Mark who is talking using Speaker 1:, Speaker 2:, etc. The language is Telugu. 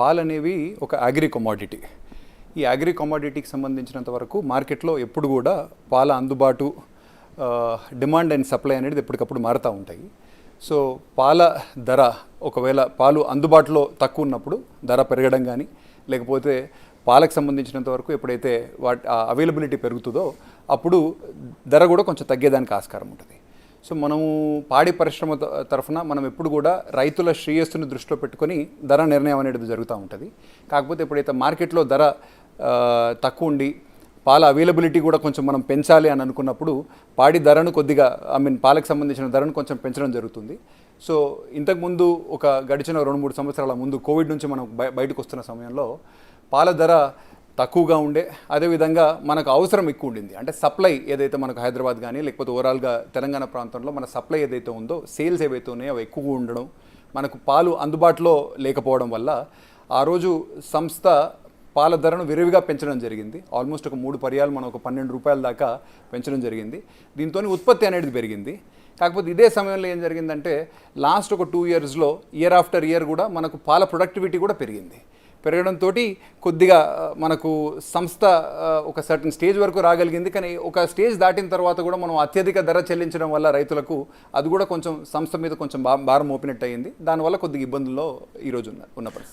Speaker 1: పాలు అనేవి ఒక అగ్రి కమాడిటీ ఈ అగ్రి కమాడిటీకి సంబంధించినంత వరకు మార్కెట్లో ఎప్పుడు కూడా పాల అందుబాటు డిమాండ్ అండ్ సప్లై అనేది ఎప్పటికప్పుడు మారుతూ ఉంటాయి. సో పాల ధర ఒకవేళ పాలు అందుబాటులో తక్కువ ఉన్నప్పుడు ధర పెరగడం కానీ లేకపోతే పాలకు సంబంధించినంత వరకు ఎప్పుడైతే వాటి అవైలబిలిటీ పెరుగుతుందో అప్పుడు ధర కూడా కొంచెం తగ్గేదానికి ఆస్కారం ఉంటుంది. సో మనము పాడి పరిశ్రమ తరఫున మనం ఎప్పుడు కూడా రైతుల శ్రేయస్సుని దృష్టిలో పెట్టుకొని ధర నిర్ణయం అనేది జరుగుతూ ఉంటుంది. కాకపోతే ఎప్పుడైతే మార్కెట్లో ధర తక్కువ ఉండి పాల అవైలబిలిటీ కూడా కొంచెం మనం పెంచాలి అని అనుకున్నప్పుడు పాడి ధరను కొద్దిగా ఐ మీన్ పాలకు సంబంధించిన ధరను కొంచెం పెంచడం జరుగుతుంది. సో ఇంతకుముందు ఒక గడిచిన రెండు మూడు సంవత్సరాల ముందు కోవిడ్ నుంచి మనం బయ బయటకు వస్తున్న సమయంలో పాల ధర తక్కువగా ఉండే అదేవిధంగా మనకు అవసరం ఎక్కువ ఉండింది. అంటే సప్లై ఏదైతే మనకు హైదరాబాద్ కానీ లేకపోతే ఓవరాల్గా తెలంగాణ ప్రాంతంలో మన సప్లై ఏదైతే ఉందో సేల్స్ ఏవైతే ఉన్నాయో అవి ఎక్కువగా ఉండడం మనకు పాలు అందుబాటులో లేకపోవడం వల్ల ఆ రోజు సంస్థ పాల ధరను విరివిగా పెంచడం జరిగింది. ఆల్మోస్ట్ ఒక మూడు పర్యాలు మనం ఒక పన్నెండు రూపాయల దాకా పెంచడం జరిగింది. దీంతో ఉత్పత్తి అనేది పెరిగింది. కాకపోతే ఇదే సమయంలో ఏం జరిగిందంటే లాస్ట్ ఒక టూ ఇయర్స్లో ఇయర్ ఆఫ్టర్ ఇయర్ కూడా మనకు పాల ప్రొడక్టివిటీ కూడా పెరిగింది. పెరగడంతో కొద్దిగా మనకు సంస్థ ఒక సర్టన్ స్టేజ్ వరకు రాగలిగింది. కానీ ఒక స్టేజ్ దాటిన తర్వాత కూడా మనం అత్యధిక ధర చెల్లించడం వల్ల రైతులకు అది కూడా కొంచెం సంస్థ మీద కొంచెం భా- భారం మోపినట్టు అయింది దానివల్ల కొద్దిగా ఇబ్బందుల్లో ఈరోజు ఉన్న ఉన్న పరిస్థితి.